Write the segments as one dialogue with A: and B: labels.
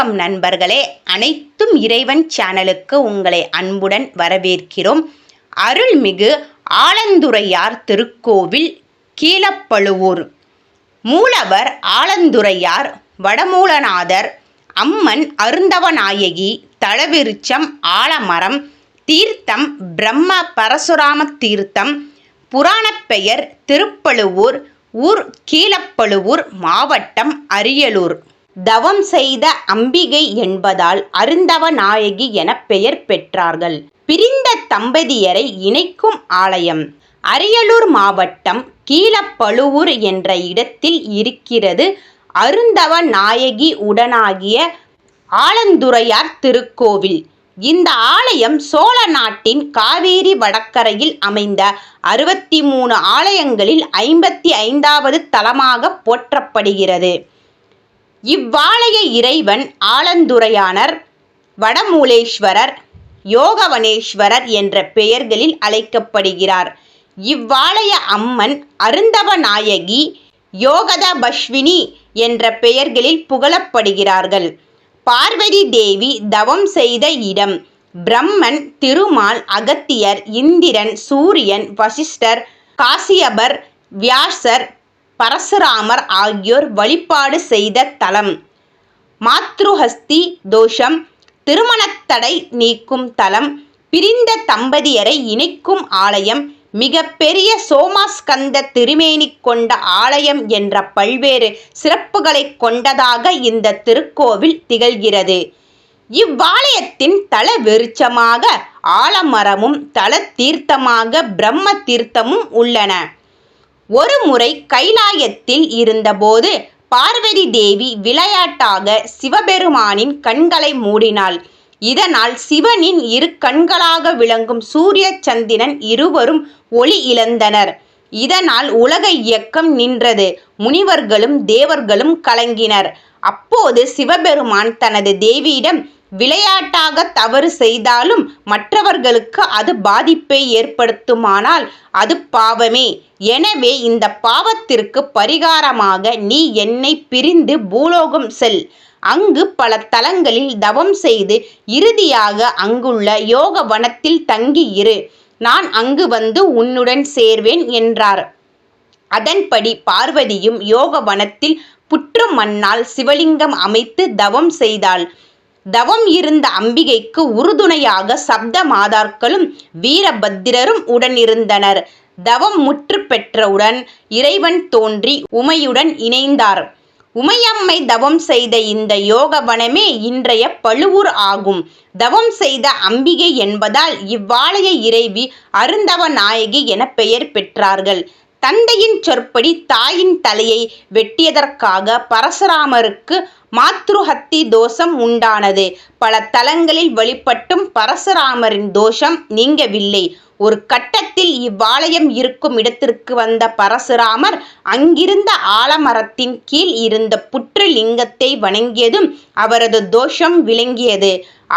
A: வணக்கம் நண்பர்களே. அனைத்தும் இறைவன் சேனலுக்கு உங்களை அன்புடன் வரவேற்கிறோம். அருள்மிகு ஆலந்துரையார் திருக்கோவில் கீழப்பழுவூர். மூலவர் ஆலந்துரையார் வடமூலநாதர் அம்மன் அருந்தவநாயகி தளவிருச்சம் ஆலமரம் தீர்த்தம் பிரம்ம பரசுராம தீர்த்தம் புராணப் பெயர் திருப்பழுவூர் ஊர் கீழப்பழுவூர் மாவட்டம் அரியலூர். தவம் செய்த அம்பிகை என்பதால் அருந்தவ நாயகி என பெயர் பெற்றார்கள். பிரிந்த தம்பதியரை இணைக்கும் ஆலயம். அரியலூர் மாவட்டம் கீழப்பழுவூர் என்ற இடத்தில் இருக்கிறது. அருந்தவ நாயகி உடனாகிய ஆலந்துரையார் திருக்கோவில். இந்த ஆலயம் சோழ நாட்டின் காவேரி வடக்கரையில் அமைந்த அறுபத்தி மூணு ஆலயங்களில் ஐம்பத்தி ஐந்தாவது தலமாக போற்றப்படுகிறது. இவ்வாலய இறைவன் ஆலந்துரையானர் வடமூலேஸ்வரர் யோகவனேஸ்வரர் என்ற பெயர்களில் அழைக்கப்படுகிறார். இவ்வாலய அம்மன் அருந்தவ நாயகி யோகத பஸ்வினி என்ற பெயர்களில் புகழப்படுகிறார்கள். பார்வதி தேவி தவம் செய்த இடம் பிரம்மன் திருமால் அகத்தியர் இந்திரன் சூரியன் வசிஷ்டர் காசியபர் வியாசர் பரசுராமர் ஆகியோர் வழிபாடு செய்த தலம். மாத்ருஹஸ்தி தோஷம் திருமணத்தடை நீக்கும் தலம் பிரிந்த தம்பதியரை இணைக்கும் ஆலயம் மிக பெரிய சோமாஸ்கந்த திருமேனி கொண்ட ஆலயம் என்ற பல்வேறு சிறப்புகளை கொண்டதாக இந்த திருக்கோவில் திகழ்கிறது. இவ்வாலயத்தின் தல வெறிச்சமாக ஆலமரமும் தல தீர்த்தமாக பிரம்ம தீர்த்தமும் உள்ளன. ஒரு முறை கைலாயத்தில் இருந்தபோது பார்வதி தேவி விளையாட்டாக சிவபெருமானின் கண்களை மூடினாள். இதனால் சிவனின் இரு கண்களாக விளங்கும் சூரிய சந்திரன் இருவரும் ஒளி இழந்தனர். இதனால் உலக இயக்கம் நின்றது. முனிவர்களும் தேவர்களும் கலங்கினர். அப்போது சிவபெருமான் தனது தேவியிடம் விளையாட்டாக தவறு செய்தாலும் மற்றவர்களுக்கு அது பாதிப்பை ஏற்படுத்துமானால் அது பாவமே. எனவே இந்த பாவத்திற்கு பரிகாரமாக நீ என்னை பிரிந்து பூலோகம் செல். அங்கு பல தலங்களில் தவம் செய்து இறுதியாக அங்குள்ள யோக வனத்தில் தங்கி இரு. நான் அங்கு வந்து உன்னுடன் சேர்வேன் என்றார். அதன்படி பார்வதியும் யோக வனத்தில் புற்று மண்ணால் சிவலிங்கம் அமைத்து தவம் செய்தாள். தவம் இருந்த அம்பிகைக்கு உறுதுணையாக சப்த மாதாக்களும் வீரபத்திரரும் உடனிருந்தனர். தவம் முற்று பெற்றவுடன் இறைவன் தோன்றி உமையுடன் இணைந்தார். உமையம்மை தவம் செய்த இந்த யோக வனமே இன்றைய பழுவூர் ஆகும். தவம் செய்த அம்பிகை என்பதால் இவ்வாலய இறைவி அருந்தவ நாயகி என பெயர் பெற்றார்கள். தந்தையின் சொற்படி தாயின் தலையை வெட்டியதற்காக பரசுராமருக்கு மாத்ருஹத்தி தோஷம் உண்டானது. பல தலங்களில் வழிபட்டும் பரசுராமரின் தோஷம் நீங்கவில்லை. ஒரு கட்டத்தில் இவ்வாலயம் இருக்கும் இடத்திற்கு வந்த பரசுராமர் அங்கிருந்த ஆலமரத்தின் கீழ் இருந்த புற்று லிங்கத்தை வணங்கியதும் அவரது தோஷம் விளங்கியது.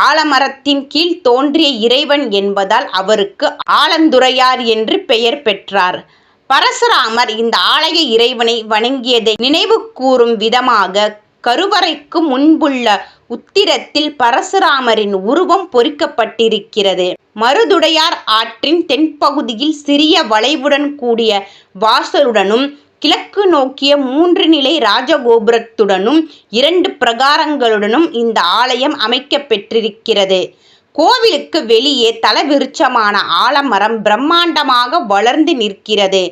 A: ஆலமரத்தின் கீழ் தோன்றிய இறைவன் என்பதால் அவருக்கு ஆலந்துரையார் என்று பெயர் பெற்றார். பரசுராமர் இந்த ஆலய இறைவனை வணங்கியதை நினைவு கூறும் விதமாக கருவறைக்கு முன்புள்ள உத்திரத்தில் பரசுராமரின் உருவம் பொறிக்கப்பட்டிருக்கிறது. மருதுடையார் ஆற்றின் தென்பகுதியில் சிறிய வளைவுடன் கூடிய வாசலுடனும் கிழக்கு நோக்கிய மூன்று நிலை ராஜகோபுரத்துடனும் இரண்டு பிரகாரங்களுடனும் இந்த ஆலயம் அமைக்கப்பெற்றிருக்கிறது. கோவிலுக்கு வெளியே தலவிருட்சமான ஆலமரம் பிரம்மாண்டமாக வளர்ந்து நிற்கிறது.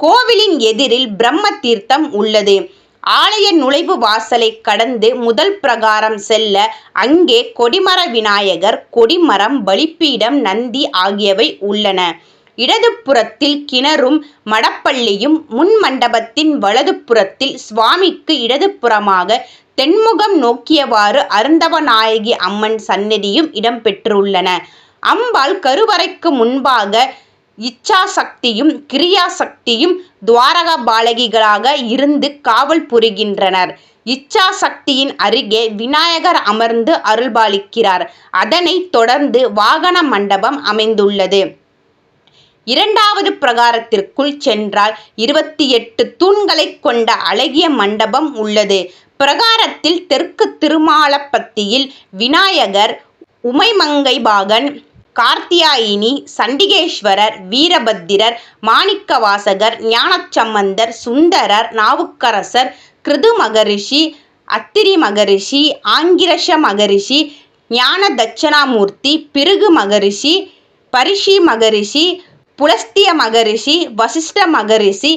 A: கோவிலின் எதிரில் பிரம்ம தீர்த்தம் உள்ளது. ஆலய நுழைவு வாசலை கடந்து முதல் பிரகாரம் செல்ல அங்கே கொடிமர விநாயகர் கொடிமரம் பலிப்பீடம் நந்தி ஆகியவை உள்ளன. இடதுபுறத்தில் கிணறும் மடப்பள்ளியும் முன் மண்டபத்தின் வலதுபுறத்தில் சுவாமிக்கு இடதுபுறமாக தென்முகம் நோக்கியவாறு அருந்தவநாயகி அம்மன் சந்நிதியும் இடம்பெற்றுள்ளன அம்பாள் கருவறைக்கு முன்பாக இச்சாசக்தியும் கிரியாசக்தியும் துவாரக பாலகிகளாக இருந்து காவல் புரிகின்றனர். இச்சாசக்தியின் அருகே விநாயகர் அமர்ந்து அருள்பாலிக்கிறார். அதனைத் தொடர்ந்து வாகன மண்டபம் அமைந்துள்ளது. இரண்டாவது பிரகாரத்திற்குள் சென்றால் இருபத்தி எட்டு தூண்களைக் கொண்ட அழகிய மண்டபம் உள்ளது. பிரகாரத்தில் தெற்கு திருமாலப்பத்தியில் விநாயகர் உமைமங்கைபாகன் கார்த்தியாயினி சண்டிகேஸ்வரர் வீரபத்திரர் மாணிக்கவாசகர் ஞானச்சம்பந்தர் சுந்தரர் நாவுக்கரசர் கிருது மகரிஷி அத்திரி மகரிஷி ஆங்கிரஷ மகரிஷி ஞான தட்சணாமூர்த்தி பிருகு மகரிஷி பரிஷி மகரிஷி புலஸ்திய மகரிஷி வசிஷ்ட மகரிஷி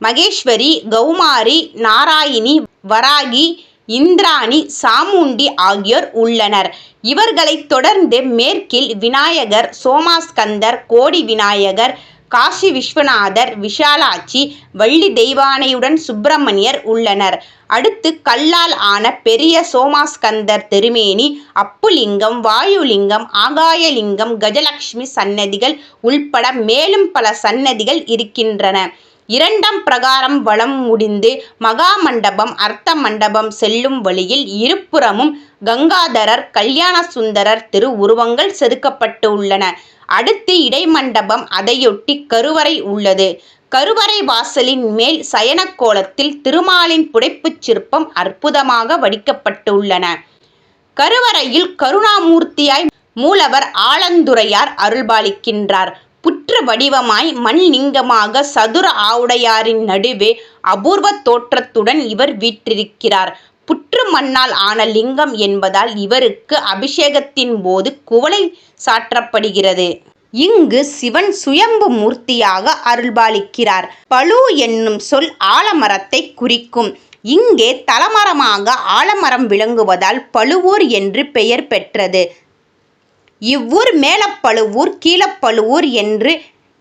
A: மகேஸ்வரி கௌமாரி நாராயணி வராகி இந்திராணி சாமுண்டி ஆகியோர் உள்ளனர். இவர்களைத் தொடர்ந்து மேற்கில் விநாயகர் சோமாஸ்கந்தர் கோடி விநாயகர் காசி விஸ்வநாதர் விஷாலாட்சி வள்ளி தெய்வானையுடன் சுப்பிரமணியர் உள்ளனர். அடுத்து கல்லால் ஆன பெரிய சோமாஸ்கந்தர் திருமேனி அப்புலிங்கம் வாயுலிங்கம் ஆகாயலிங்கம் கஜலட்சுமி சன்னதிகள் உள்பட மேலும் பல சன்னதிகள் இருக்கின்றன. இரண்டாம் பிரகாரம் வலம் முடிந்து மகா மண்டபம் அர்த்த மண்டபம் செல்லும் வழியில் இருபுறமும் கங்காதரர் கல்யாண சுந்தரர் திரு உருவங்கள் செதுக்கப்பட்டு உள்ளன. அடுத்து இடைமண்டபம் அதையொட்டி கருவறை உள்ளது. கருவறை வாசலின் மேல் சயன கோலத்தில் திருமாலின் புடைப்புச் சிற்பம் அற்புதமாக வடிக்கப்பட்டுள்ளன கருவறையில் கருணாமூர்த்தியாய் மூலவர் ஆலந்துரையார் அருள்பாலிக்கின்றார். புற்று வடிவமாய் மண் லிங்கமாக சதுர ஆவுடையாரின் நடுவே அபூர்வ தோற்றத்துடன் இவர் வீற்றிருக்கிறார். புற்று மண்ணால் ஆன லிங்கம் என்பதால் இவருக்கு அபிஷேகத்தின் போது குவளை சாற்றப்படுகிறது. இங்கு சிவன் சுயம்பு மூர்த்தியாக அருள்பாலிக்கிறார். பழு என்னும் சொல் ஆலமரத்தை குறிக்கும். இங்கே தலமரமாக ஆலமரம் விளங்குவதால் பழுவூர் என்று பெயர் பெற்றது. இவ்வூர் மேலப்பழுவூர் கீழப்பழுவூர் என்று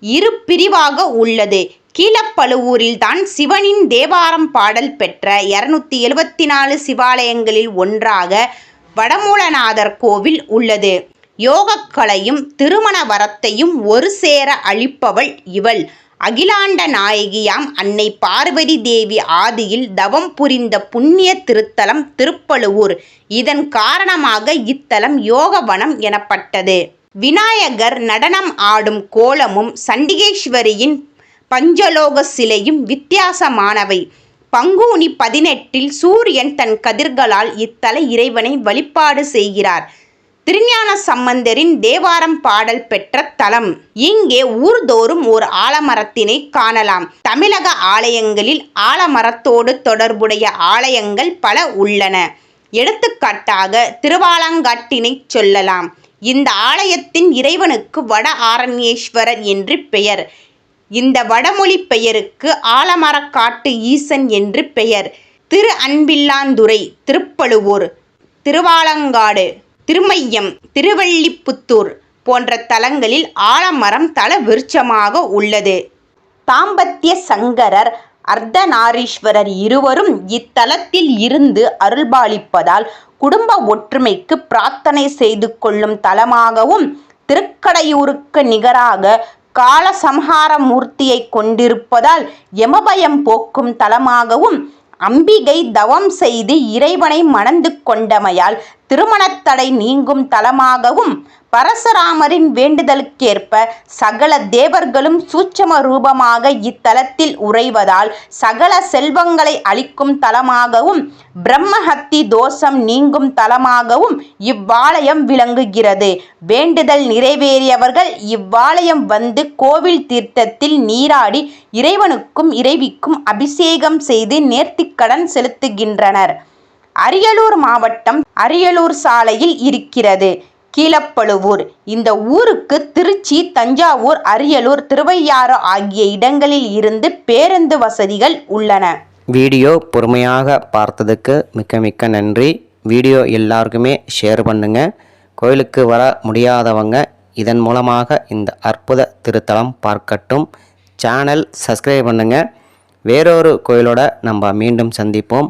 A: இரு பிரிவாக உள்ளது. கீழப்பழுவூரில்தான் சிவனின் தேவாரம் பாடல் பெற்ற இருநூத்தி எழுபத்தி நாலு சிவாலயங்களில் ஒன்றாக வடமூலநாதர் கோவில் உள்ளது. யோகக்கலையும் திருமண வரத்தையும் ஒரு சேர அளிப்பவள் இவள். அகிலாண்ட நாயகியாம் அன்னை பார்வதி தேவி ஆதியில் தவம் புரிந்த புண்ணிய திருத்தலம் திருப்பழுவூர். இதன் காரணமாக இத்தலம் யோகவனம் எனப்பட்டது. விநாயகர் நடனம் ஆடும் கோலமும் சண்டிகேஸ்வரியின் பஞ்சலோக சிலையும் வித்தியாசமானவை. பங்குனி பதினெட்டில் சூரியன் தன் கதிர்களால் இத்தல இறைவனை வழிபாடு செய்கிறார். திருஞான சம்பந்தரின் தேவாரம் பாடல் பெற்ற தலம். இங்கே ஊர்தோறும் ஒரு ஆலமரத்தினை காணலாம். தமிழக ஆலயங்களில் ஆலமரத்தோடு தொடர்புடைய ஆலயங்கள் பல உள்ளன. எடுத்துக்காட்டாக திருவாலங்காட்டினை சொல்லலாம். இந்த ஆலயத்தின் இறைவனுக்கு வட ஆரண்யேஸ்வரர் என்று பெயர். இந்த வடமொழி பெயருக்கு ஆலமரக்காட்டு ஈசன் என்று பெயர். திரு அன்பில்லாந்துறை திருப்பழுவூர் திருவாலங்காடு. திருமையம் திருவள்ளிப்புத்தூர் போன்ற தலங்களில் ஆலமரம் தல விருட்சமாக உள்ளது. தாம்பத்திய சங்கரர் அர்த்தநாரீஸ்வரர் இருவரும் இத்தலத்தில் இருந்து அருள்பாலிப்பதால் குடும்ப ஒற்றுமைக்கு பிரார்த்தனை செய்து கொள்ளும் தலமாகவும் திருக்கடையூருக்கு நிகராக காலசம்ஹார மூர்த்தியை கொண்டிருப்பதால் யமபயம் போக்கும் தலமாகவும் அம்பிகை தவம் செய்து இறைவனை மணந்து கொண்டமையால் திருமணத்தடை நீங்கும் தலமாகவும் பரசுராமரின் வேண்டுதலுக்கேற்ப சகல தேவர்களும் சூட்சம ரூபமாக இத்தலத்தில் உறைவதால் சகல செல்வங்களை அளிக்கும் தலமாகவும் பிரம்மஹத்தி தோஷம் நீங்கும் தலமாகவும் இவ்வாலயம் விளங்குகிறது. வேண்டுதல் நிறைவேறியவர்கள் இவ்வாலயம் வந்து கோவில் தீர்த்தத்தில் நீராடி இறைவனுக்கும் இறைவிக்கும் அபிஷேகம் செய்து நேர்த்திக்கடன் செலுத்துகின்றனர். அரியலூர் மாவட்டம் அரியலூர் சாலையில் இருக்கிறது. கீழப்பழுவூர். இந்த ஊருக்கு திருச்சி தஞ்சாவூர் அரியலூர் திருவையாறு ஆகிய இடங்களில் இருந்து பேருந்து வசதிகள் உள்ளன.
B: வீடியோ பொறுமையாக பார்த்ததுக்கு மிக்க மிக்க நன்றி. வீடியோ எல்லாருக்குமே ஷேர் பண்ணுங்கள் கோயிலுக்கு வர முடியாதவங்க இதன் மூலமாக இந்த அற்புத திருத்தலம் பார்க்கட்டும். சேனல் சப்ஸ்கிரைப் பண்ணுங்கள் வேறொரு கோயிலோட நம்ம மீண்டும் சந்திப்போம்.